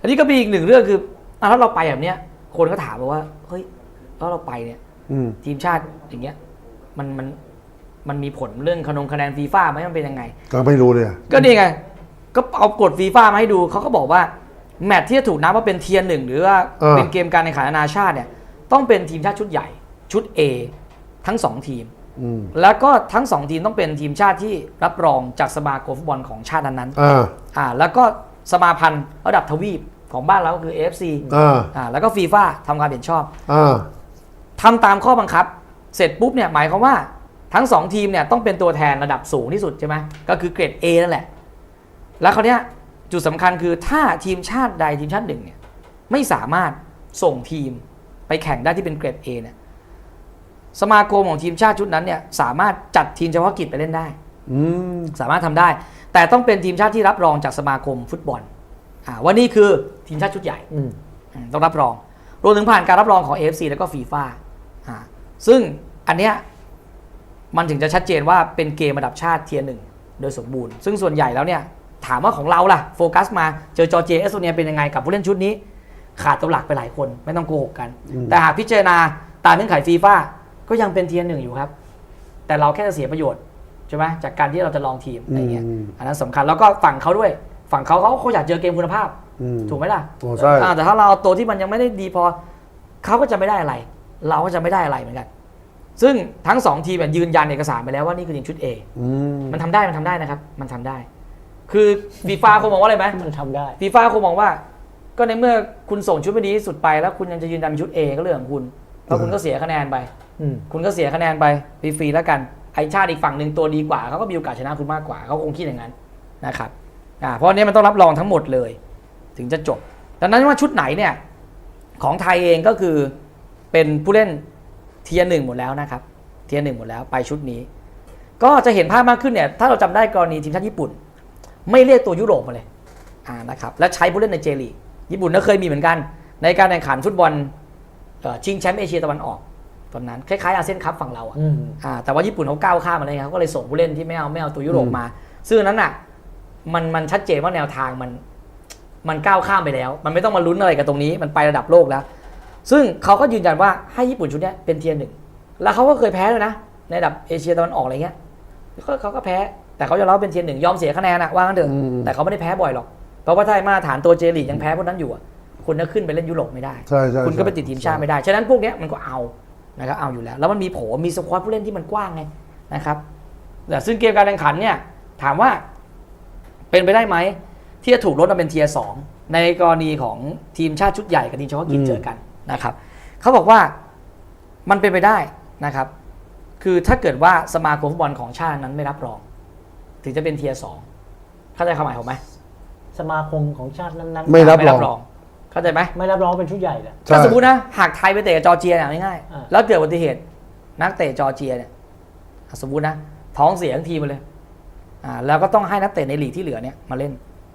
อันนี้ก็มีอีกหนึ่งเรื่องคืออะถ้าเราไปแบบเนี้ย คนก็ถามว่า เฮ้ยแล้วเราไปเนี่ย อืม ทีมชาติอย่างเงี้ย มันมันมันมีผลเรื่องคะนงคะแนนฟีฟ่าไหมมันเป็นยังไง ก็ไม่รู้เลยอะก็นี่ไง ก็เอากฎฟีฟ่ามาให้ดู เขาก็บอกว่า แมตช์ที่จะถูกนับว่าเป็นเทียร์หนึ่งหรือว่าเป็นเกมการแข่งขันนานาชาติเนี่ย ต้องเป็นทีมชาติชุดใหญ่ ชุด A ทั้งสองทีม อืมแล้วก็ทั้งสองทีมต้องเป็นทีมชาติที่รับรองจากสมาคมฟุตบอลของชาตินั้นอ่าๆอ่าแล้วก็ สมาพันธ์ระดับทวีปของบ้านเราก็คือ AFC อ่าอ่าแล้วก็ฟีฟ่าทำการเห็นชอบอ่าทำตามข้อบังคับ เสร็จปุ๊บเนี่ยหมายความว่าทั้งสองทีมเนี่ยต้องเป็นตัวแทนระดับสูงที่สุดใช่ไหมก็คือเกรด A นั่นแหละ แล้วคราวเนี้ยจุดสำคัญคือถ้าทีมชาติใดทีมชาติหนึ่งเนี่ยไม่สามารถส่งทีมไปแข่งได้ที่เป็นเกรด A เนี่ยสมาคมของทีมชาติชุดนั้นเนี่ยสามารถจัดทีมเฉพาะกิจไปเล่นได้อืม สามารถทำได้ แต่ต้องเป็นทีมชาติที่รับรองจากสมาคมฟุตบอลอ่าว่านี่คือทีมชาติชุดใหญ่อืมอืมต้องรับรอง รวมถึงผ่านการรับรองของ AFC แล้วก็ฟีฟ่าอ่าซึ่งอันเนี้ยมันถึงจะชัดเจนว่าเป็นเกมระดับชาติเทียร์หนึ่งโดยสมบูรณ์ ซึ่งส่วนใหญ่แล้วเนี่ยถามว่าของเราล่ะโฟกัสมาเจอจอร์เจียเอสโตเนียเป็นยังไงกับผู้เล่นชุดนี้ ขาดตัวหลักไปหลายคนไม่ต้องโกหกกัน แต่หากพิจารณาตามเงื่อนไขฟีฟ่าก็ยังเป็นเทียร์หนึ่งอยู่ครับ แต่เราแค่จะเสียประโยชน์ ใช่ไหมจากการที่เราจะลองทีมอะไรเงี้ยอืมอันนั้นสำคัญแล้วก็ฝั่งเขาด้วย ฝั่งเขาเขาเขาอยากเจอเกมคุณภาพอืมถูกไหมล่ะโอ้ใช่อ่าแต่ถ้าเราเอาตัวที่มันยังไม่ได้ดีพอเขาก็จะไม่ได้อะไร เราก็จะไม่ได้อะไรเหมือนกัน ซึ่งทั้งสองทีมเนี่ยยืนยันเอกสารไปแล้วว่านี่คือทีมชุด A อืมมันทำได้มันทำได้นะครับ มันทำได้ คือฟีฟ่าคงมองว่าอะไรไหมมันทำได้ฟีฟ่าคงมองว่า ก็ในเมื่อคุณส่งชุดไม่ดีที่สุดไปแล้วคุณยังจะยืนยันเป็นชุด A ก็เรื่องของคุณแล้วคุณก็เสียคะแนนไปอืมคุณก็เสียคะแนนไปฟรีๆแล้วกัน ไอชาติอีกฝั่งหนึ่งตัวดีกว่าเขาก็มีโอกาสชนะคุณมากกว่าเขาคงคิดอย่างนั้นนะครับอ่าเพราะนี้มันต้องรับรองทั้งหมดเลย ถึงจะจบ ดังนั้นว่าชุดไหนเนี่ยของไทยเองก็คือเป็นผู้เล่นเทียร์หนึ่งหมดแล้วนะครับ เทียร์หนึ่งหมดแล้วไปชุดนี้ ก็จะเห็นภาพมากขึ้นเนี่ยถ้าเราจำได้กรณีทีมชาติญี่ปุ่น ไม่เรียกตัวยุโรปมาเลยอ่านะครับและใช้ผู้เล่นในเจลีญี่ปุ่นก็เคยมีเหมือนกัน ในการแข่งขันฟุตบอลชิงแชมป์เอเชียตะวันออก ตอนนั้นคล้ายๆอาเซียนคัพฝั่งเราอะอืม อ่าแต่ว่าญี่ปุ่นเขาก้าวข้ามมาเลยครับก็เลยส่งผู้เล่นที่ไม่เอาไม่เอาตัวยุโรปมา ซึ่งอันนั้นน่ะมันมันชัดเจนว่าแนวทางมันมันก้าวข้ามไปแล้ว มันไม่ต้องมาลุ้นอะไรกับตรงนี้มันไประดับโลกแล้ว ซึ่งเขาก็ยืนยันว่าให้ญี่ปุ่นชุดเนี้ยเป็นเทียร์หนึ่งแล้วเขาก็เคยแพ้เลยนะ ในระดับเอเชียตะวันออกอะไรเงี้ยเขาเขาก็แพ้แต่เขายอมรับว่าเป็นเทียร์หนึ่งยอมเสียคะแนนอะว่างั้นเถอะอืม แต่เขาไม่ได้แพ้บ่อยหรอกเพราะว่าถ้ามาตรฐานตัวเจลีกยังแพ้พวกนั้นอยู่อะคุณจะขึ้นไปเล่นยุโรปไม่ได้ ใช่ใช่คุณก็ไปใช่ติดทีมชาติไม่ได้ ฉะนั้นพวกเนี้ยมันก็เอา นะครับเอาอยู่แล้ว แล้วมันมีโผมีสควอตผู้เล่นที่มันกว้างไงนะครับแต่ซึ่งเกมการแข่งขันเนี่ยถามว่าเป็นไปได้ไหม ที่จะถูกลดมาเป็นเทียร์สองในกรณีของทีมชาติชุดใหญ่กับทีมเฉพาะกิจอืมเจอกันนะครับเขาบอกว่ามันเป็นไปได้นะครับ คือถ้าเกิดว่าสมาคมฟุตบอลของชาตินั้นไม่รับรอง ถึงจะเป็นเทียร์สองเข้าใจความหมายผมไหมสมาคมของชาตินั้นๆไม่รับไม่รรัองรอง เข้าใจไหมไม่รับรองเป็นชุดใหญ่เลยใช่ถ้าสมมตินะหากไทยไปเตะกับจอร์เจียเนี่ยง่ายๆอ่า แล้วเกิดอุบัติเหตุ นักเตะจอร์เจียเนี่ยอะสมมตินะ ท้องเสียทั้งทีมไปเลยอ่าแล้วก็ต้องให้นักเตะในลีกที่เหลือเนี่ยมาเล่น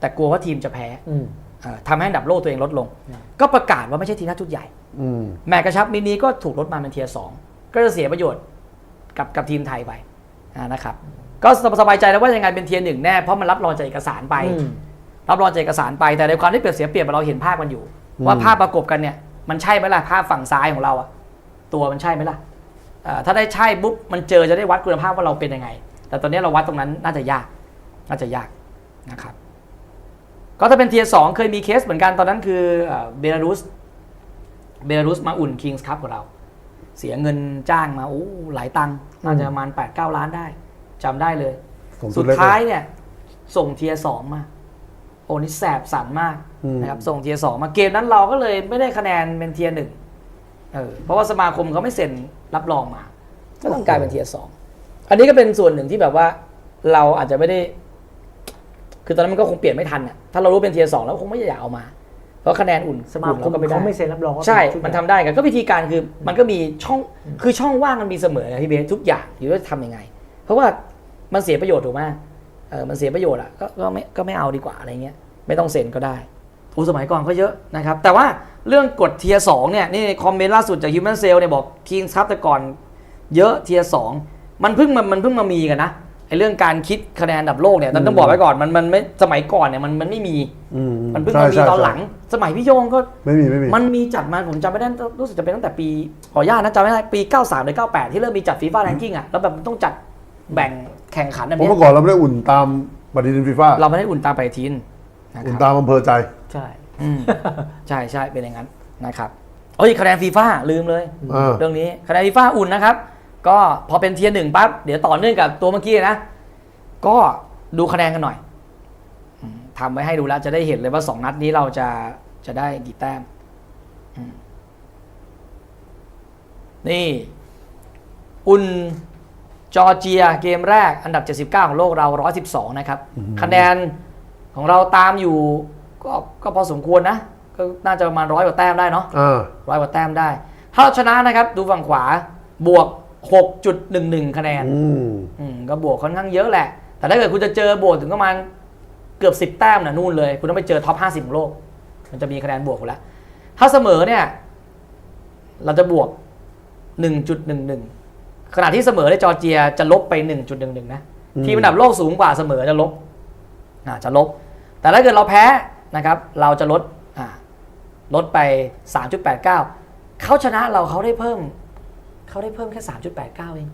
แต่กลัวว่าทีมจะแพ้อืม อ่าทำให้อันดับโลกตัวเองลดลง อืม ก็ประกาศว่าไม่ใช่ทีมชาติชุดใหญ่ อืม แมตช์กระชับมินิก็ถูกลดมาเป็นเทียร์สองก็จะเสียประโยชน์กับกับทีมไทยไปอ่านะครับ ก็สบายใจแล้วว่ายังไงเป็นเทียร์หนึ่งแน่เพราะมันรับรองจากเอกสารไป อืม รับรองจากเอกสารไปแต่ในความที่เปรียบเสียเปรียบเราเห็นภาพมันอยู่ ว่าภาพประกบกันเนี่ยมันใช่ไหมล่ะภาพฝั่งซ้ายของเราอะตัวมันใช่ไหมล่ะเอ่อถ้าได้ใช่ปุ๊บมันเจอจะได้วัดคุณภาพว่าเราเป็นยังไง แต่ตอนนี้เราวัดตรงนั้นน่าจะยาก น่าจะยากนะครับ ก็ถ้าเป็นเทียร์สองเคยมีเคสเหมือนกันตอนนั้นคือเอ่อเบลารุสเบลารุสมาอุ่นคิงส์คัพของเรา เสียเงินจ้างมาโอ้หลายตังค์น่าจะประมาณ8ปดเล้านได้จำได้เลยส่งสุดเล็กท้ายเนี่ย ส่งเทียร์สองมา โอ้นี่แสบสันมากอืมนะครับส่งเทียร์สองมาเกมนั้นเราก็เลยไม่ได้คะแนนเป็นเทียร์หนึ่งเออเพราะว่าสมาคมเขาไม่เซ็นรับรองมา ก็ต้องกลายเป็นเทียร์สองอันนี้ก็เป็นส่วนหนึ่งที่แบบว่าเราอาจจะไม่ได้ คือตอนนั้นมันก็คงเปลี่ยนไม่ทันอะถ้าเรารู้เป็นเทียร์สองแล้วคงไม่อยากเอามา เพราะคะแนนอุ่นสมาคอุ่นมเราก็ไม่ได้เขาไม่เซ็นรับรองว่าใช่เป็ชุดมันใหทำญ่ได้กันก็วิธีการคือมันก็มีช่องคือช่องว่างมันมีเสมอนะพี่เบสทุกอย่างอยู่ว่าทำยังไง เพราะว่ามันเสียประโยชน์ถูกไหม เออมันเสียประโยชน์อะก็ก็ไม่ก็ไม่เอาดีกว่าอะไรเงี้ยไม่ต้องเซ็นก็ได้โอ้สมัยก่อนก็เยอะนะครับ แต่ว่าเรื่องกดเทียร์สองเนี่ยนี่คอมเมนต์ล่าสุดจาก Human Cell เนี่ยบอก Kings ครับแต่ก่อนเยอะเทียร์สองมันเพิ่งมันมันเพิ่งมามีกันนะไอ้เรื่องการคิดคะแนนอันดับโลกเนี่ยต้องบอกไว้ก่อนมันมันไม่สมัยก่อนเนี่ยมันมันไม่มีอืมมันเพิ่งใช่มามีใช่ตอนหลัง สมัยพี่โยงก็ไม่มีไม่มีมันมีจัดมาผมจำไม่ได้รู้สึกจะเป็นตั้งแต่ปีขออนุญาตนะจำไม่ได้ปี 93 หรือ 98 ที่เริ่มมีจัดฟีฟ่าแรงกิ้งอะแล้วแบบมันต้องจัด แบ่งแข่งขันแบบเพราะเนี้เมื่ยอก่อนเราไม่ได้อุ่นตามปฏิทินฟีฟ่าเราไม่ได้อุ่นตามไปฏิทินนะคอุ่นรับตามอำเภอใจ ใช่ อืมใช่ใช่เป็นอย่างนั้นนะครับเอ้ยคะแนนฟีฟ่าลืมเลยอ่าเรื่องนี้คะแนนฟีฟ่าอุ่นนะครับ ก็พอเป็นเทียร์หนึ่งปั๊บเดี๋ยวต่อเนื่องกับตัวเมื่อกี้นะ ก็ดูคะแนนกันหน่อยอืมทำไว้ให้ดูแล้วจะได้เห็นเลยว่าสองนัดนี้เราจะจะได้กี่แต้มอืมนี่ อุ่น จอร์เจียเกมแรกอันดับ 79 ของโลกเรา 112 นะครับ คะแนนของเราตามอยู่ก็ก็พอสมควรนะ ก็น่าจะประมาณร้อยกว่าแต้มได้เนาะอ่าร้อยกว่าแต้มได้ ถ้าเราชนะนะครับดูฝั่งขวาบวก 6.11 คะแนนอืมอืมก็บวกค่อนข้างเยอะแหละ แต่ถ้าเกิดคุณจะเจอบวกถึงประมาณเกือบ 10 แต้มนะนู่นเลย คุณต้องไปเจอท็อป 50 ของโลก มันจะมีคะแนนบวกอยู่แล้ว ถ้าเสมอเนี่ย เราจะบวก 1.11 ขณะที่เสมอในจอร์เจียจะลบไป 1.11 นะอืมทีมอันดับโลกสูงกว่าเสมอจะลบอ่าจะลบ แต่ถ้าเกิดเราแพ้นะครับ เราจะลดอ่าลดไป 3.89 เขาชนะเราเขาได้เพิ่ม เขาได้เพิ่มแค่ 3.89 เอง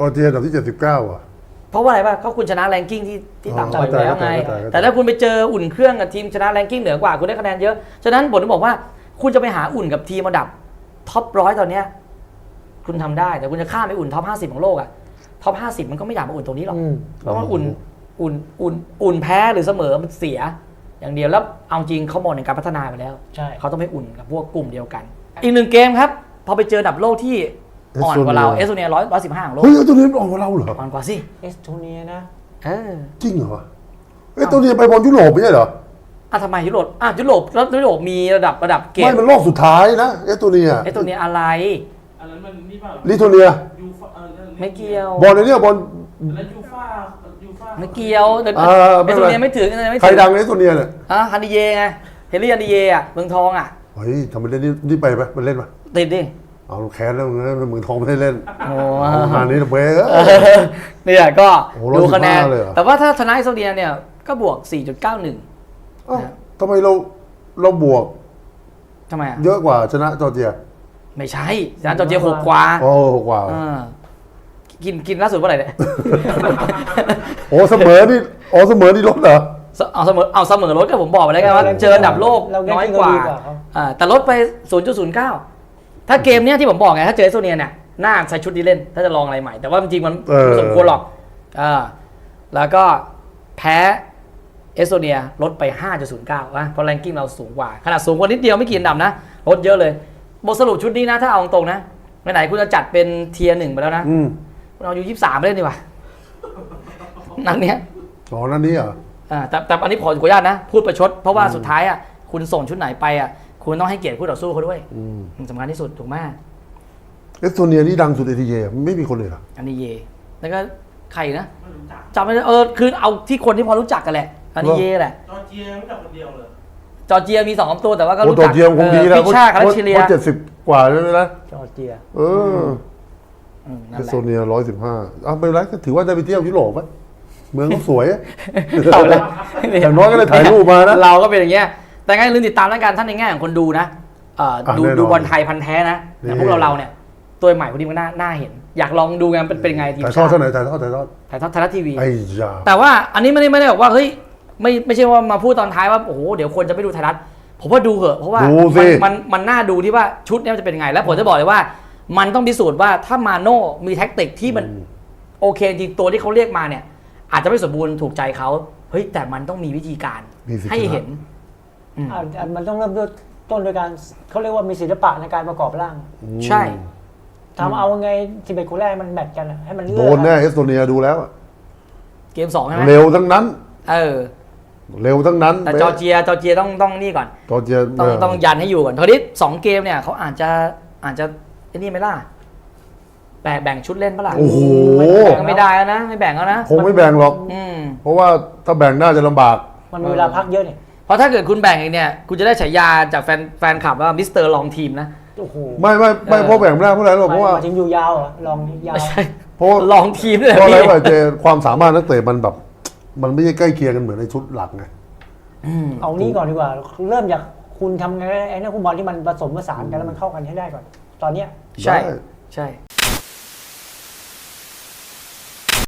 ออเจียอันดับที่ 79 อะ เพราะว่าอะไรป่ะก็คุณชนะแรงกิ้งที่ที่ต่ำกว่าอเข้าใจยู่แล้วไงเข้าใจเข้าใจแต่ถ้าคุณไปเจออุ่นเครื่องกับทีมชนะแรงกิ้งเหนือกว่าคุณได้คะแนนเยอะ ฉะนั้นผมถึงบอกว่าคุณจะไปหาอุ่นกับทีมระดับท็อปร้อยตอนเนี้ย คุณทำได้ แต่คุณจะข้ามไปอุ่นท็อปห้าสิบของโลกอะท็อปห้าสิบมันก็ไม่อยากมาอุ่นตรงนี้หรอกอืมเพราะว่าอุ่นอุ่นอุ่นอุ่นแพ้หรือเสมอมันเสีย อย่างเดียวแล้วเอาจริงเขามองในการพัฒนาไปแล้วใช่เขาต้องไปอุ่นกับพวกกลุ่มเดียวกัน อีกหนึ่งเกมครับ พอไปเจออันดับโลกที่อ่อนกว่าเราเอสโตเนียร้อยร้อยสิบห้าของโลกเฮ้ยเอาตัวนี้มันออกมาเราเหรออ่อนกว่าสิเอสโตเนียนะเออจริงเหรอเอ้ยตัวนี้ไปบอลยุโรปไม่ใช่เหรออะทำไมยุโรปอะยุโรปแล้วยุโรปมีระดับระดับเกรไม่ดมันรอบสุดท้ายนะเอสโตเนียเอสโตเนียอะไร อันนั้นมันนี่เปล่าลิทัวเนียยูฟ่าเออนั่นไม่เกี่ยว บอลในเนี่ยบอลอันนั้นยูฟ่ายูฟ่าไม่เกี่ยวแต่อ่าไม่เอสเป็นไรโตเนียไม่ถึงเอสโตเนียไม่ใครถึงดังในเอสโตเนียเนี่ยอะฮันดิเยไงเฮนรี่ฮันดิเยอะเมืองทองอะ เฮ้ยทำไมเล่นนี่นี่ไปไหมมันเล่นปะติดดิเอาแค้นแล้วมึงนะมึงทองไม่ได้เล่นโอ้เอางานนี้เว้ย เนี่ยก็โอ้โหดูคะแนน 115เลยเหรอ แต่ว่าถ้าชนะเอสโตเนียเนี่ยก็บวก 4.91เอ้าทำไมเราเราบวกทำไมอะเยอะกว่าชนะจอร์เจีย ไม่ใช่ชนะจอร์เจียหกกว่าโอ้หกกว่าเออกินกินล่าสุดเมื่อไหร่เนี่ย โอ้เสมอนี่โอ้เสมอนี่ลดเหรอ เอาเสมอเอาเสมอลดก็ผมบอกไปแล้วกันว่าเจออันดับโลกเราน้อย ranking กว่าเรดีกว่าเขา อ่าแต่ลดไป 0.09 ถ้าเกมเนี้ยที่ผมบอกไงถ้าเจอเอสโตเนียเนี่ยน่าใส่ชุดนี้เล่น ถ้าจะลองอะไรใหม่ แต่ว่าจริงๆมันเออ ไม่สมควรหรอกอ่าแล้วก็แพ้เอสโตเนียลดไป 5.09นะเพราะแรงกิ้งเราสูงกว่า ขนาดสูงกว่านิดเดียวไม่กี่อันดับนะลดเยอะเลย บทสรุปชุดนี้นะถ้าเอาตรงๆนะไหนๆคุณจะจัดเป็นเทียร์หนึ่งไปแล้วนะอืมคุณเอาอยู่ยี่สามเล่นดีกว่านัดเนี้ยอ๋อนั่นนี้เหรออ่าแต่แต่อันนี้ขอขออนุญาตนะ พูดประชด เพราะว่าสุดท้ายอะคุณส่งชุดไหนไปอะคุณต้องให้เกียรติคู่ต่อสู้เขาด้วยอืมมันสำคัญที่สุดถูกไหมเอสโตเนียนี่ดังสุดเอทีเไม่มีคนเลยเหรออันนี้เย แล้วก็ใครนะไม่รู้จักจำไม่ได้เออคือเอาที่คนที่พอรู้จักกันแหละอันนี้เยแหละจอร์เจียรู้จักคนเดียวเลย จอร์เจียมีสองตัวแต่ว่าก็โอ้รู้จอจักร์เจียคงดีแล้วพิชชาคาราชิเลียเจ็ดสิบกว่าแล้วนะจอร์เจียเอออืมเอนั่นสแหโตละเนียร้อยสิบห้าอ้าวไม่เป็นไรก็ถือว่าได้ไปเที่ยวยุโรปไหมเมืองเขาสวยอะ เอาละ อย่างน้อยก็ได้ถ่ายรูปมานะเราก็เป็นอย่างเงี้ย แต่ไงลืมติดตามแล้วกันท่านในแง่ของคนดูนะเอ่ออะดูแน่นอนดูบอลไทยพันธุ์แท้นะอย่างนี่พวกเราเราเนี่ย ตัวใหม่พวกนี้มันน่าน่าเห็น อยากลองดูไงมันเป็นเป็นไงทีมถ่ายทอชาดติเท่าไหร่ถ่ายทอดถ่ายทอดถ่ายทอดไทยรัฐทีวี ไอ้ยาแต่ว่าอันนี้ไม่ได้ไม่ได้บอกว่าเฮ้ย ไม่ไม่ใช่ว่ามาพูดตอนท้ายว่าโอ้โหเดี๋ยวคนจะไม่ดูไทยรัฐผมว่าดูเหอะเพราะว่าดูมัสิมันมันน่าดูที่ว่าชุดเนี้มันจะเป็นยังไง แล้วผมจะบอกเลยว่า มันต้องพิสูจน์ว่าถ้ามาโน่มีแท็กติกที่มันโอเคจริงตัวที่เขาเรียกมาเนี่ย อาจจะไม่สมบูรณ์ถูกใจเขาเฮ้ยแต่มันต้องมีวิธีการมีสิทธิ์ ให้เห็นอืมอะมันต้องเริ่มด้วยต้นโดยการเขาเรียกว่ามีศิลปะในการประกอบร่างใช่ ทำเอาไงสิบเอ็ดคนแรกมันแมทกันอะให้มันเลืโดอกนแน่เอสโตเนียดูแล้วอะเกมสองใช่ไหมเร็วทั้งนั้น เออ เร็วทั้งนั้นแต่จอร์เจียจอร์เจียต้องต้องนี่ก่อนจอร์เจียต้องเต้องยันให้อยู่ก่อนทีนี้สองเกมเนี่ยเขาอาจจะอาจจะไอ้นี่ไหมล่ะแบ่งแบ่งชุดเล่นปะล่ะโอ้โหแบ่งไม่ได้แล้วนะ ไม่แบ่งแล้วนะคงไม่แบ่งหรอกอืมเพราะว่าถ้าแบ่งน่าจะลำบาก มันมีเวลาพักเยอะเนี่ยเพราะถ้าเกิดคุณแบ่งเองเนี่ยคุณจะได้ฉายาจากแฟนแฟนคลับว่ามิสเตอร์ลองทีมนะโอ้โหไม่ไม่ไม่เออเพราะแบ่งไม่ได้เพราะอะไรหรอกเพราะว่าหมยถึงอยู่ยาวเหรอลองยาวไม่ใช่เพราะว่าลองทีมด้วยเพราะอะไรพี่วะเจความสามารถนักเตะมันแบบ มันไม่ใช่ใกล้เคียงกันเหมือนในชุดหลักไงอืมเอานี้ก่อนดีกว่า เริ่มจากคุณทำไงไอ้นักฟุตบอลที่มันผสมผสานกันแล้วมันเข้ากันให้ได้ก่อน ตอนเนี้ย ใช่ ได้ ใช่